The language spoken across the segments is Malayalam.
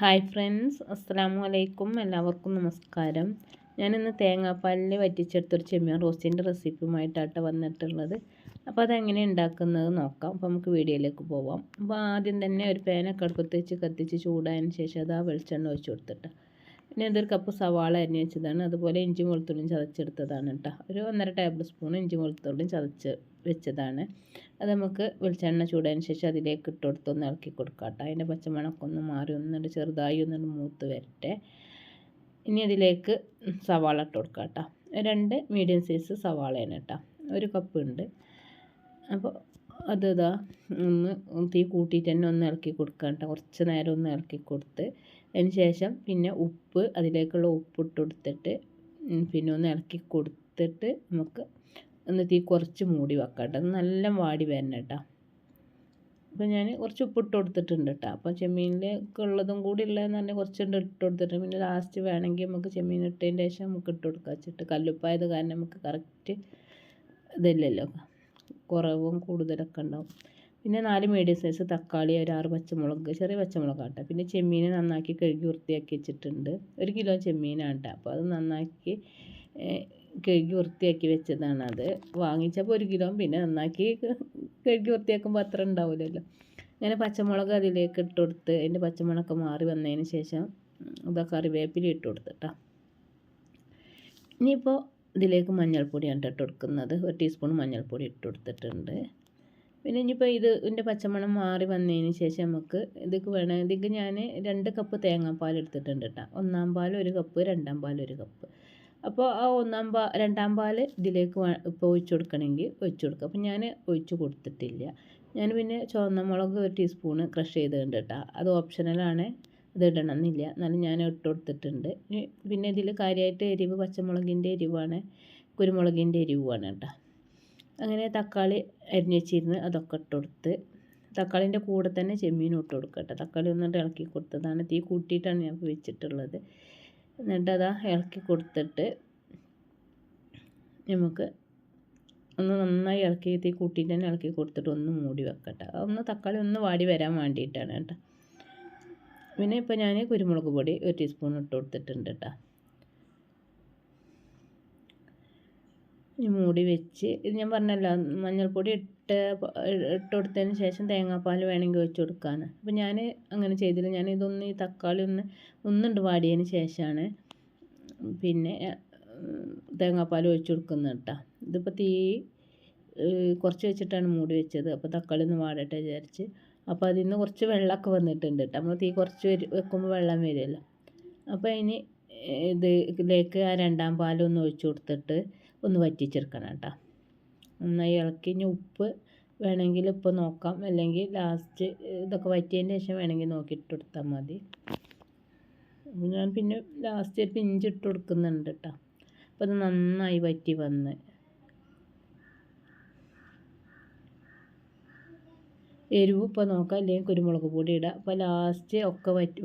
ഹായ് ഫ്രണ്ട്സ് അസ്സാം വലൈക്കും എല്ലാവർക്കും നമസ്കാരം. ഞാനിന്ന് തേങ്ങാപ്പാലിൽ വറ്റിച്ചെടുത്തൊരു ചെമ്മീൻ റോസ്റ്റിന്റെ റെസിപ്പിയുമായിട്ടാണ് വന്നിട്ടുള്ളത്. അപ്പോൾ അതെങ്ങനെ ഉണ്ടാക്കുന്നത് നോക്കാം. അപ്പോൾ നമുക്ക് വീഡിയോയിലേക്ക് പോവാം. അപ്പോൾ ആദ്യം തന്നെ ഒരു പേനൊക്കെ അടുപ്പത്ത് വെച്ച് കത്തിച്ച് ചൂടായതിന് ശേഷം അത് ആ വെളിച്ചെണ്ണ ഒഴിച്ച് കൊടുത്തിട്ട് പിന്നെ അതൊരു കപ്പ് സവാള അരിഞ്ഞ് വെച്ചതാണ്. അതുപോലെ ഇഞ്ചി വെളുത്തുള്ളിയും ചതച്ചെടുത്തതാണ് കേട്ടോ ഒരു ഒന്നര ടേബിൾ സ്പൂൺ ഇഞ്ചി വെളുത്തുള്ളിയും ചതച്ച് വെച്ചതാണ്. അത് നമുക്ക് വെളിച്ചെണ്ണ ചൂടായതിന് ശേഷം അതിലേക്ക് ഇട്ട് കൊടുത്തൊന്ന് ഇളക്കി കൊടുക്കാം കേട്ടോ അതിന്റെ പച്ചമണമൊക്കെ ഒന്ന് മാറി ഒന്നുണ്ട് ചെറുതായി ഒന്നുണ്ട് മൂത്ത് വരട്ടെ. ഇനി അതിലേക്ക് സവാള ഇട്ട് കൊടുക്കാം കേട്ടോ രണ്ട് മീഡിയം സൈസ് സവാളയാണ് കേട്ടോ ഒരു കപ്പ് ഉണ്ട്. അപ്പോൾ അത് ഇതാ ഒന്ന് തീ കൂട്ടിയിട്ട് തന്നെ ഒന്ന് ഇളക്കി കൊടുക്കാം കേട്ടോ കുറച്ച് നേരം ഒന്ന് ഇളക്കി കൊടുത്ത് അതിന് ശേഷം പിന്നെ ഉപ്പ് അതിലേക്കുള്ള ഉപ്പ് ഇട്ട് കൊടുത്തിട്ട് പിന്നെ ഒന്ന് ഇളക്കി കൊടുത്തിട്ട് നമുക്ക് ഒന്ന് തീ കുറച്ച് മൂടി വെക്കാം കേട്ടോ. നല്ല വാടി വരണം കേട്ടോ. അപ്പോൾ ഞാൻ കുറച്ച് ഉപ്പ് ഇട്ട് കൊടുത്തിട്ടുണ്ട് കേട്ടോ. അപ്പോൾ ചെമ്മീനിലേക്ക് ഉള്ളതും കൂടി ഉള്ളതെന്ന് പറഞ്ഞാൽ കുറച്ചുണ്ട് ഇട്ട് കൊടുത്തിട്ടുണ്ട്. പിന്നെ ലാസ്റ്റ് വേണമെങ്കിൽ നമുക്ക് ചെമ്മീൻ ഇട്ടതിന് ശേഷം നമുക്ക് ഇട്ട് കൊടുക്കാം. വെച്ചിട്ട് കല്ലുപ്പായത് കാരണം നമുക്ക് കറക്റ്റ് ഇതില്ലല്ലോ. കുറവും കൂടുതലൊക്കെ ഉണ്ടാവും. പിന്നെ നാല് മീഡിയം സൈസ് തക്കാളി ഒരു ആറ് പച്ചമുളക് ചെറിയ പച്ചമുളക് ആട്ടെ പിന്നെ ചെമ്മീൻ നന്നാക്കി കഴുകി വൃത്തിയാക്കി വെച്ചിട്ടുണ്ട്. ഒരു കിലോ ചെമ്മീനാണ് കേട്ടോ അപ്പോൾ അത് നന്നാക്കി കഴുകി വൃത്തിയാക്കി വെച്ചതാണ് അത് വാങ്ങിച്ചപ്പോൾ ഒരു കിലോ പിന്നെ നന്നാക്കി കഴുകി വൃത്തിയാക്കുമ്പോൾ അത്ര ഉണ്ടാവില്ലല്ലോ അങ്ങനെ പച്ചമുളക് അതിലേക്ക് ഇട്ട് കൊടുത്ത് അതിന്റെ പച്ചമുളകൊക്കെ മാറി വന്നതിന് ശേഷം ഇതൊക്കെ കറിവേപ്പില ഇട്ട് കൊടുത്തിട്ടാ. ഇനിയിപ്പോൾ ഇതിലേക്ക് മഞ്ഞൾപ്പൊടിയാണ് ഇട്ട് കൊടുക്കുന്നത്. ഒരു ടീസ്പൂൺ മഞ്ഞൾപ്പൊടി ഇട്ട് കൊടുത്തിട്ടുണ്ട്. പിന്നെ ഇനിയിപ്പോൾ ഇത് ഇതിന്റെ പച്ചമണം മാറി വന്നതിന് ശേഷം നമുക്ക് ഇതിക്ക് വേണം ഇതിക്ക് ഞാൻ രണ്ട് കപ്പ് തേങ്ങാപ്പാൽ എടുത്തിട്ടുണ്ട് കേട്ടോ ഒന്നാം പാൽ ഒരു കപ്പ് രണ്ടാം പാൽ ഒരു കപ്പ് അപ്പോൾ ആ ഒന്നാം പാ രണ്ടാം പാൽ ഇതിലേക്ക് ഇപ്പോൾ ഒഴിച്ചു കൊടുക്കണമെങ്കിൽ ഒഴിച്ചു കൊടുക്കുക അപ്പോൾ ഞാൻ ഒഴിച്ചു കൊടുത്തിട്ടില്ല. ഞാൻ പിന്നെ ചുവന്ന മുളക് ഒരു ടീസ്പൂണ് ക്രഷ് ചെയ്തിട്ടുണ്ട് കേട്ടോ അത് ഓപ്ഷണലാണ് ഇത് ഇടണമെന്നില്ല. എന്നാലും ഞാൻ ഇട്ട് കൊടുത്തിട്ടുണ്ട്. പിന്നെ ഇതിൽ കാര്യമായിട്ട് എരിവ് പച്ചമുളകിന്റെ എരിവാണ്. കുരുമുളകിന്റെ എരിവുമാണ് കേട്ടോ അങ്ങനെ തക്കാളി അരിഞ്ഞ് വെച്ചിരുന്ന് അതൊക്കെ ഇട്ട് കൊടുത്ത് തക്കാളിന്റെ കൂടെ തന്നെ ചെമ്മീനും ഇട്ട് കൊടുക്കട്ടെ തക്കാളി ഒന്നിട്ട് ഇളക്കി കൊടുത്തതാണ്. തീ കൂട്ടിയിട്ടാണ് ഞാൻ വെച്ചിട്ടുള്ളത്. എന്നിട്ട് അതാ ഇളക്കി കൊടുത്തിട്ട് നമുക്ക് ഒന്ന് നന്നായി ഇളക്കി തീ കൂട്ടിയിട്ട് തന്നെ ഇളക്കി കൊടുത്തിട്ട് ഒന്ന് മൂടി വെക്കട്ടെ ഒന്ന് തക്കാളി ഒന്ന് വാടി വരാൻ വേണ്ടിയിട്ടാണ് കേട്ടോ. പിന്നെ ഇപ്പോൾ ഞാൻ കുരുമുളക് പൊടി ഒരു ടീസ്പൂൺ ഇട്ട് കൊടുത്തിട്ടുണ്ട് കേട്ടോ. മൂടി വെച്ച്. ഇത് ഞാൻ പറഞ്ഞല്ലോ മഞ്ഞൾപ്പൊടി ഇട്ട് ഇട്ട് കൊടുത്തതിന് ശേഷം തേങ്ങാപ്പാൽ വേണമെങ്കിൽ ഒഴിച്ച് കൊടുക്കാമെന്ന് അപ്പോൾ ഞാൻ അങ്ങനെ ചെയ്തില്ല. ഞാൻ ഇതൊന്ന് ഈ തക്കാളി ഒന്ന് ഒന്നുണ്ട് വാടിയതിന് ശേഷമാണ് പിന്നെ തേങ്ങാപ്പാൽ ഒഴിച്ച് കൊടുക്കുന്നത് കേട്ടോ. ഇതിപ്പോൾ തീ കുറച്ച് വെച്ചിട്ടാണ് മൂടി വെച്ചത്. അപ്പോൾ തക്കാളി ഒന്ന് വാടട്ടെ വിചാരിച്ച്. അപ്പോൾ അതിൽ നിന്ന് കുറച്ച് വെള്ളമൊക്കെ വന്നിട്ടുണ്ട് കേട്ടോ. നമ്മൾ തീ കുറച്ച് വെക്കുമ്പോൾ വെള്ളം വരുമല്ലോ. അപ്പോൾ ഇനി ഇതിലേക്ക് ആ രണ്ടാം പാലൊന്ന് ഒഴിച്ച് കൊടുത്തിട്ട് ഒന്ന് വറ്റിച്ചെടുക്കണം കേട്ടോ. നന്നായി ഇളക്കി ഇനി ഉപ്പ് വേണമെങ്കിൽ ഇപ്പോൾ നോക്കാം. അല്ലെങ്കിൽ ലാസ്റ്റ് ഇതൊക്കെ വറ്റിയതിന് ശേഷം വേണമെങ്കിൽ നോക്കിയിട്ട് കൊടുത്താൽ മതി. ഞാൻ പിന്നെ ലാസ്റ്റ് ഒരു പിഞ്ച് ഇട്ട് കൊടുക്കുന്നുണ്ട് കേട്ടോ. അപ്പോൾ അത് നന്നായി വറ്റി വന്ന് എരിവ് ഇപ്പോൾ നോക്കാം. അല്ലെങ്കിൽ കുരുമുളക് പൊടി ഇടുക അപ്പോൾ ലാസ്റ്റ് ഒക്കെ വറ്റി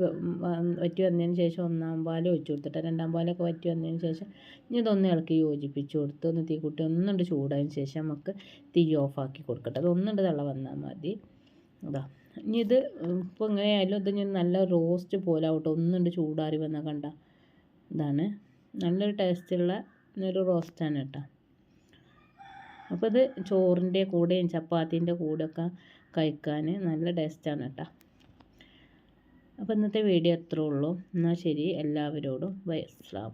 വറ്റി വന്നതിന് ശേഷം ഒന്നാം പാൽ ഒഴിച്ച് കൊടുത്തിട്ട് രണ്ടാം പാലൊക്കെ വറ്റി വന്നതിന് ശേഷം ഇനി ഇതൊന്ന് ഇളക്കി യോജിപ്പിച്ച് കൊടുത്ത് ഒന്ന് തീ കൂട്ടി ഒന്നുണ്ട് ചൂടായതിന് ശേഷം നമുക്ക് തീ ഓഫാക്കി കൊടുക്കട്ടെ. അത് ഒന്നുണ്ട് തള്ള വന്നാൽ മതി. അതാ ഇനി ഇത് ഇപ്പോൾ എങ്ങനെയായാലും ഇത് ഞാൻ നല്ല റോസ്റ്റ് പോലെ ആവട്ടെ. ഒന്നുണ്ട് ചൂടാറി വന്നാൽ കണ്ട. ഇതാണ്. നല്ലൊരു ടേസ്റ്റുള്ള ഒരു റോസ്റ്റാണ് കേട്ടോ. അപ്പോൾ ഇത് ചോറിന്റെ കൂടെയും ചപ്പാത്തിന്റെ കൂടെയൊക്കെ കഴിക്കാൻ നല്ല ടേസ്റ്റാണ് കേട്ടോ. അപ്പോൾ ഇന്നത്തെ വീഡിയോ അത്രേ ഉള്ളൂ. എന്നാൽ ശരി എല്ലാവരോടും ബൈ അസ്സാം